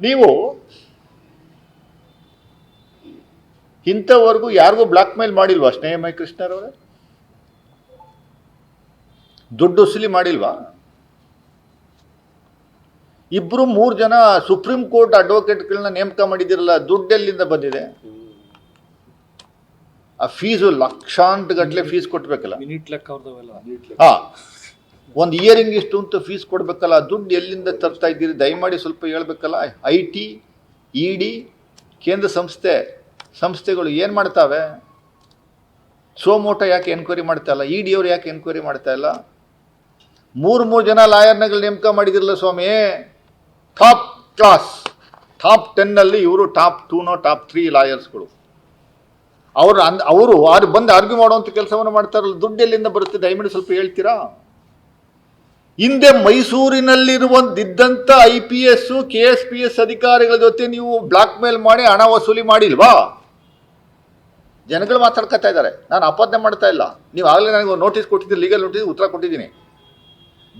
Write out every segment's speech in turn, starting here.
ನೀವು ಇಂಥವರೆಗೂ ಯಾರಿಗೂ black mail ಮಾಡಿಲ್ವಾ ಸ್ನೇಹಮಯ ಕೃಷ್ಣರವರೇ ದುಡ್ಡು ಉಸಿಲಿ ಮಾಡಿಲ್ವಾ? ಇಬ್ರು ಮೂರು ಜನ ಸುಪ್ರೀಂ ಕೋರ್ಟ್ ಅಡ್ವೊಕೇಟ್ಗಳನ್ನ ನೇಮಕ ಮಾಡಿದಿರಲ್ಲ ದುಡ್ಡೆಲ್ಲಿಂದ ಬಂದಿದೆ? ಆ ಫೀಸು ಲಕ್ಷಾಂತ ಗಟ್ಟಲೆ ಫೀಸ್ ಕೊಟ್ಬೇಕಲ್ಲ. ಹಾ. ಒಂದು ಇಯರಿಂಗ್ ಇಷ್ಟು ಅಂತ ಫೀಸ್ ಕೊಡಬೇಕಲ್ಲ, ದುಡ್ಡು ಎಲ್ಲಿಂದ ತರ್ತಾ ಇದ್ದೀರಿ? ದಯಮಾಡಿ ಸ್ವಲ್ಪ ಹೇಳ್ಬೇಕಲ್ಲ. ಐ ಟಿ ಇ ಡಿ ಕೇಂದ್ರ ಸಂಸ್ಥೆ, ಸಂಸ್ಥೆಗಳು ಏನು ಮಾಡ್ತಾವೆ? ಸೋಮೋಟ ಯಾಕೆ ಎನ್ಕ್ವೈರಿ ಮಾಡ್ತಾ ಇಲ್ಲ? ಇ ಡಿ ಅವ್ರು ಯಾಕೆ ಎನ್ಕ್ವೈರಿ ಮಾಡ್ತಾ ಇಲ್ಲ? ಮೂರು ಮೂರು ಜನ ಲಾಯರ್ನಗಳು ನೇಮಕ ಮಾಡಿದಿರಲ್ಲ ಸ್ವಾಮಿ? ಟಾಪ್ ಕ್ಲಾಸ್ ಟಾಪ್ ಟೆನ್ನಲ್ಲಿ ಇವರು ಟಾಪ್ ಟೂನೋ ಟಾಪ್ ತ್ರೀ ಲಾಯರ್ಸ್ಗಳು. ಅವರು ಅಂದ್, ಅವರು ಅವ್ರು ಬಂದು ಆರ್ಗ್ಯೂ ಮಾಡುವಂಥ ಕೆಲಸವನ್ನು ಮಾಡ್ತಾರಲ್ಲ, ದುಡ್ಡು ಎಲ್ಲಿಂದ ಬರುತ್ತೆ? ದಯಮಾಡಿ ಸ್ವಲ್ಪ ಹೇಳ್ತೀರಾ? ಹಿಂದೆ ಮೈಸೂರಿನಲ್ಲಿರುವಂತಿದ್ದಂಥ I P S, K S P S ಅಧಿಕಾರಿಗಳ ಜೊತೆ ನೀವು ಬ್ಲಾಕ್ ಮೇಲ್ ಮಾಡಿ ಹಣ ವಸೂಲಿ ಮಾಡಿಲ್ವಾ? ಜನಗಳು ಮಾತಾಡ್ಕೊತಾ ಇದ್ದಾರೆ. ನಾನು ಅಪಾದನೆ ಮಾಡ್ತಾ ಇಲ್ಲ. ನೀವು ಆಗಲೇ ನನಗೆ ನೋಟಿಸ್ ಕೊಟ್ಟಿದ್ದೀನಿ ಲೀಗಲ್ ನೋಟಿಸ್ ಉತ್ತರ ಕೊಟ್ಟಿದ್ದೀನಿ.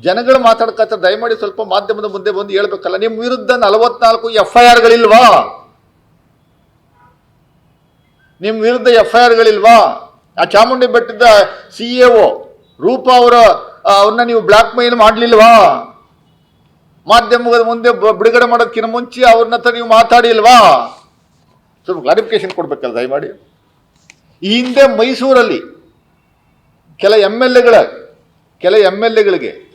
ಜನಗಳು ಮಾತಾಡ್ಕೊತಾರೆ ದಯಮಾಡಿ ಸ್ವಲ್ಪ ಮಾಧ್ಯಮದ ಮುಂದೆ ಬಂದು ಹೇಳ್ಬೇಕಲ್ಲ, ನಿಮ್ಮ ವಿರುದ್ಧ ನಲವತ್ನಾಲ್ಕು ಎಫ್ ಐ ಆರ್ಗಳಿಲ್ವಾ? ನಿಮ್ಮ ವಿರುದ್ಧ ಎಫ್ ಐ ಆರ್ಗಳಿಲ್ವಾ? ಆ ಚಾಮುಂಡಿ ಬೆಟ್ಟದ ಸಿ ಎ ಒ ರೂಪ ಅವರ ಅವ್ರನ್ನ ನೀವು ಬ್ಲ್ಯಾಕ್ ಮೇಲ್ ಮಾಡಲಿಲ್ವಾ? ಮಾಧ್ಯಮದ ಮುಂದೆ ಬಿಡುಗಡೆ ಮಾಡೋದಕ್ಕಿಂತ ಮುಂಚೆ ಅವ್ರನ್ನ ಹತ್ರ ನೀವು ಮಾತಾಡಿಲ್ವಾ? ಸ್ವಲ್ಪ ಕ್ಲಾರಿಫಿಕೇಶನ್ ಕೊಡ್ಬೇಕಲ್ಲ, ದಯಮಾಡಿ. ಈ ಹಿಂದೆ ಮೈಸೂರಲ್ಲಿ ಕೆಲ ಎಂ ಎಲ್ ಎಗಳ, ಕೆಲ ಎಂ ಎಲ್ ಎಗಳಿಗೆ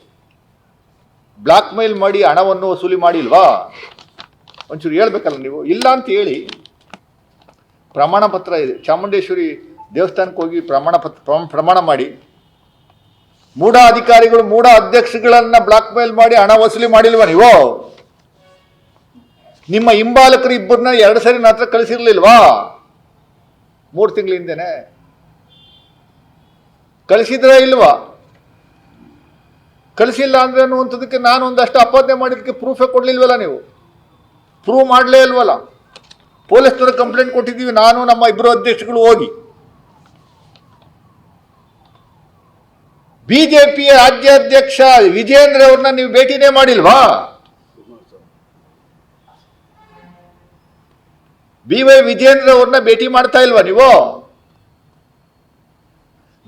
ಬ್ಲಾಕ್ ಮೇಲ್ ಮಾಡಿ ಹಣವನ್ನು ವಸೂಲಿ ಮಾಡಿಲ್ವಾ? ಒಂಚೂರು ಹೇಳ್ಬೇಕಲ್ಲ ನೀವು. ಇಲ್ಲ ಅಂತ ಹೇಳಿ ಪ್ರಮಾಣ ಪತ್ರ ಇದೆ. ಚಾಮುಂಡೇಶ್ವರಿ ದೇವಸ್ಥಾನಕ್ಕೆ ಹೋಗಿ ಪ್ರಮಾಣ ಪತ್ರ ಪ್ರಮ- ಪ್ರಮಾಣ ಮಾಡಿ. ಮೂಢ ಅಧಿಕಾರಿಗಳು ಮೂಢ ಅಧ್ಯಕ್ಷಗಳನ್ನ ಬ್ಲಾಕ್ ಮೇಲ್ ಮಾಡಿ ಹಣ ವಸೂಲಿ ಮಾಡಿಲ್ವ ನೀವು? ನಿಮ್ಮ ಹಿಂಬಾಲಕರು ಇಬ್ಬರನ್ನ ಎರಡು ಸರಿ ನನ್ನ ಹತ್ರ ಕಳಿಸಿರ್ಲಿಲ್ವಾ? ಮೂರು ತಿಂಗಳ ಹಿಂದೆನೆ. ಕಳಿಸಿದ್ರೆ ಇಲ್ವಾ? ಕಳಿಸಿಲ್ಲ ಅಂದ್ರೆ ಅನ್ನುವಂಥದಕ್ಕೆ ನಾನು ಒಂದಷ್ಟು ಅಪಾದನೆ ಮಾಡಿದ್ದಕ್ಕೆ ಪ್ರೂಫೇ ಕೊಡ್ಲಿಲ್ವಲ್ಲ ನೀವು? ಪ್ರೂವ್ ಮಾಡಲೇ ಇಲ್ವಲ್ಲ? ಪೊಲೀಸ್ನವ್ರಿಗೆ ಕಂಪ್ಲೇಂಟ್ ಕೊಟ್ಟಿದ್ದೀವಿ, ನಾನು, ನಮ್ಮ ಇಬ್ಬರು ಅಧ್ಯಕ್ಷಗಳು ಹೋಗಿ. ಬಿಜೆಪಿಯ ರಾಜ್ಯಾಧ್ಯಕ್ಷ ವಿಜೇಂದ್ರ ಅವ್ರನ್ನ ನೀವು ಭೇಟಿನೇ ಮಾಡಿಲ್ವಾ? ಬಿ ವೈ ವಿಜೇಂದ್ರ ಅವ್ರನ್ನ ಭೇಟಿ ಮಾಡ್ತಾ ಇಲ್ವಾ ನೀವು?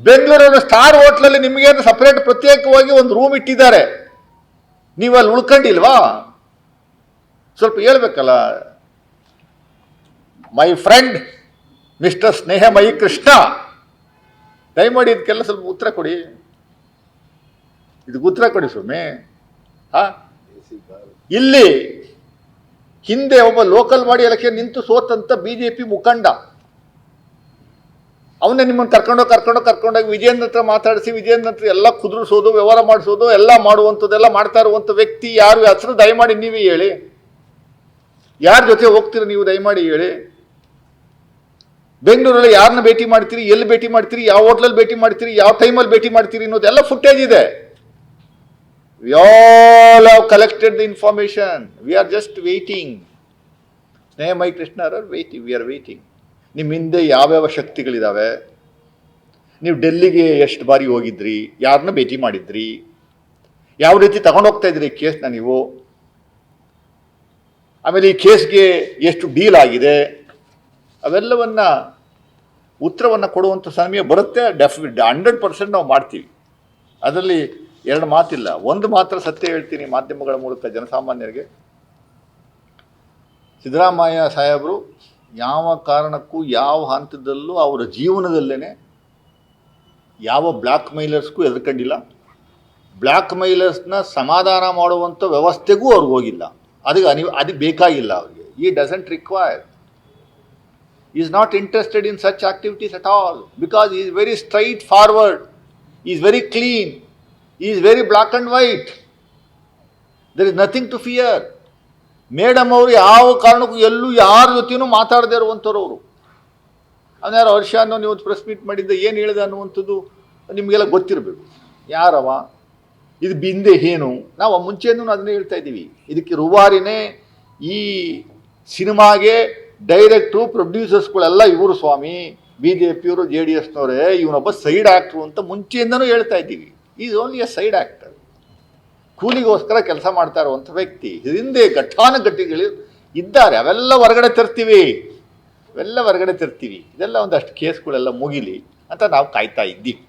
ಬೆಂಗಳೂರಿನ ಸ್ಟಾರ್ ಹೋಟ್ಲಲ್ಲಿ ನಿಮಗೇನು ಸಪರೇಟ್ ಪ್ರತ್ಯೇಕವಾಗಿ ಒಂದು ರೂಮ್ ಇಟ್ಟಿದ್ದಾರೆ. ನೀವು ಅಲ್ಲಿ ಉಳ್ಕೊಂಡಿಲ್ವಾ? ಸ್ವಲ್ಪ ಹೇಳ್ಬೇಕಲ್ಲ. My friend mister Snehamayi Krishna. ದಯಮಾಡಿ ಇದಕ್ಕೆಲ್ಲ ಸ್ವಲ್ಪ ಉತ್ತರ ಕೊಡಿ. ಇದಕ್ಕೆ ಉತ್ತರ ಕೊಡಿ ಸ್ವಾಮಿ. ಹಾ? ಇಲ್ಲಿ ಹಿಂದೆ ಒಬ್ಬ ಲೋಕಲ್ ಬಾಡಿ ಎಲೆಕ್ಷನ್ ನಿಂತು ಸೋತಂತ ಪಿ ಮುಖಂಡ. ಅವನೇ ನಿಮ್ಮನ್ನು ಕರ್ಕೊಂಡೋಗಿ ಕರ್ಕೊಂಡೋಗಿ ಕರ್ಕೊಂಡೋಗಿ ವಿಜಯನ್ ಹತ್ರ ಮಾತಾಡಿಸಿ ವಿಜಯನ್ ಹತ್ರ ಎಲ್ಲ ಕುದುರಿಸೋದು ವ್ಯವಹಾರ ಮಾಡಿಸೋದು ಎಲ್ಲ ಮಾಡುವಂಥದ್ದೆಲ್ಲ ಮಾಡ್ತಾ ಇರುವಂಥ ವ್ಯಕ್ತಿ ಯಾರು? ಹೆಸರು ದಯಮಾಡಿ ನೀವೇ ಹೇಳಿ. ಯಾರ ಜೊತೆ ಹೋಗ್ತೀರಿ ನೀವು ದಯಮಾಡಿ ಹೇಳಿ. ಬೆಂಗಳೂರಲ್ಲಿ ಯಾರನ್ನ ಭೇಟಿ ಮಾಡ್ತೀರಿ ಎಲ್ಲಿ ಭೇಟಿ ಮಾಡ್ತೀರಿ ಯಾವ ಹೋಟ್ಲಲ್ಲಿ ಭೇಟಿ ಮಾಡ್ತೀರಿ ಯಾವ ಟೈಮಲ್ಲಿ ಭೇಟಿ ಮಾಡ್ತೀರಿ ಅನ್ನೋದೆಲ್ಲ ಫುಟೇಜ್ ಇದೆ. We all have collected the information we are just waiting. Snehamayi Krishna are waiting we are waiting ನಿಮ್ಮ ಹಿಂದೆ ಯಾವ್ಯಾವ ಶಕ್ತಿಗಳಿದಾವೆ? ನೀವು ಡೆಲ್ಲಿಗೆ ಎಷ್ಟು ಬಾರಿ ಹೋಗಿದ್ರಿ? ಯಾರನ್ನ ಭೇಟಿ ಮಾಡಿದ್ರಿ? ಯಾವ ರೀತಿ ತಗೊಂಡೋಗ್ತಾ ಇದ್ರಿ ಕೇಸ್ನ ನೀವು? ಆಮೇಲೆ ಈ ಕೇಸ್ಗೆ ಎಷ್ಟು ಡೀಲ್ ಆಗಿದೆ? ಅವೆಲ್ಲವನ್ನ ಉತ್ತರವನ್ನು ಕೊಡುವಂಥ ಸಮಯ ಬರುತ್ತೆ. ಡೆಫಿ ಹಂಡ್ರೆಡ್ ಪರ್ಸೆಂಟ್ ನಾವು ಮಾಡ್ತೀವಿ. ಅದರಲ್ಲಿ ಎರಡು ಮಾತಿಲ್ಲ. ಒಂದು ಮಾತ್ರ ಸತ್ಯ ಹೇಳ್ತೀನಿ ಮಾಧ್ಯಮಗಳ ಮೂಲಕ ಜನಸಾಮಾನ್ಯರಿಗೆ. ಸಿದ್ದರಾಮಯ್ಯ ಸಾಹೇಬರು ಯಾವ ಕಾರಣಕ್ಕೂ ಯಾವ ಹಂತದಲ್ಲೂ ಅವರ ಜೀವನದಲ್ಲೇ ಯಾವ ಬ್ಲ್ಯಾಕ್ ಮೈಲರ್ಸ್ಗೂ ಎದುರ್ಕೊಂಡಿಲ್ಲ ಬ್ಲ್ಯಾಕ್ ಮೈಲರ್ಸ್ನ ಸಮಾಧಾನ ಮಾಡುವಂಥ ವ್ಯವಸ್ಥೆಗೂ ಅವ್ರಿಗೆ ಹೋಗಿಲ್ಲ. ಅದಕ್ಕೆ ಅನಿ ಅದಕ್ಕೆ ಬೇಕಾಗಿಲ್ಲ ಅವರಿಗೆ. He doesn't require he's not interested in such activities at all because he's very straightforward he's very clean he's very black and white there is nothing to fear madam ಅವರು ಯಾವ ಕಾರಣಕ್ಕೂ ಎಲ್ಲೂ ಯಾರ ಜೊತೆಯೂ ಮಾತಾಡದೇ ಇರುವಂಥವ್ರು ಅವರು. ಅವನ್ಯಾರು ಹರ್ಷ ಅನ್ನೋ ನೀವು ಪ್ರೆಸ್ ಮೀಟ್ ಮಾಡಿದ್ದ ಏನು ಹೇಳಿದೆ ಅನ್ನುವಂಥದ್ದು ನಿಮಗೆಲ್ಲ ಗೊತ್ತಿರಬೇಕು. ಯಾರವ? ಇದು ಬಿಂದೆ ಏನು ನಾವು ಮುಂಚೆನೂ ಅದನ್ನೇ ಹೇಳ್ತಾ ಇದ್ದೀವಿ. ಇದಕ್ಕೆ ರುವಾರಿನೇ ಈ ಸಿನಿಮಾಗೆ ಡೈರೆಕ್ಟ್ರು, ಪ್ರೊಡ್ಯೂಸರ್ಸ್ಗಳೆಲ್ಲ ಇವರು ಸ್ವಾಮಿ. ಬಿ ಜೆ ಪಿಯವರು, ಜೆ ಡಿ ಎಸ್ನವರೇ, ಇವನೊಬ್ಬ ಸೈಡ್ ಆ್ಯಕ್ಟ್ರು ಅಂತ ಮುಂಚೆಯಿಂದನೂ ಹೇಳ್ತಾ ಇದ್ದೀವಿ. He's only a side actor ಕೂಲಿಗೋಸ್ಕರ ಕೆಲಸ ಮಾಡ್ತಾ ಇರುವಂಥ ವ್ಯಕ್ತಿ, ಹಿಂದೆ ಘಟ್ಟಾನುಘಟ್ಟಿಗಳು ಇದ್ದಾರೆ. ಅವೆಲ್ಲ ಹೊರಗಡೆ ತರ್ತೀವಿ. ಅವೆಲ್ಲ ಹೊರಗಡೆ ತರ್ತೀವಿ. ಇದೆಲ್ಲ ಒಂದಷ್ಟು ಕೇಸ್ಗಳೆಲ್ಲ ಮುಗಿಲಿ ಅಂತ ನಾವು ಕಾಯ್ತಾ ಇದ್ದೀವಿ.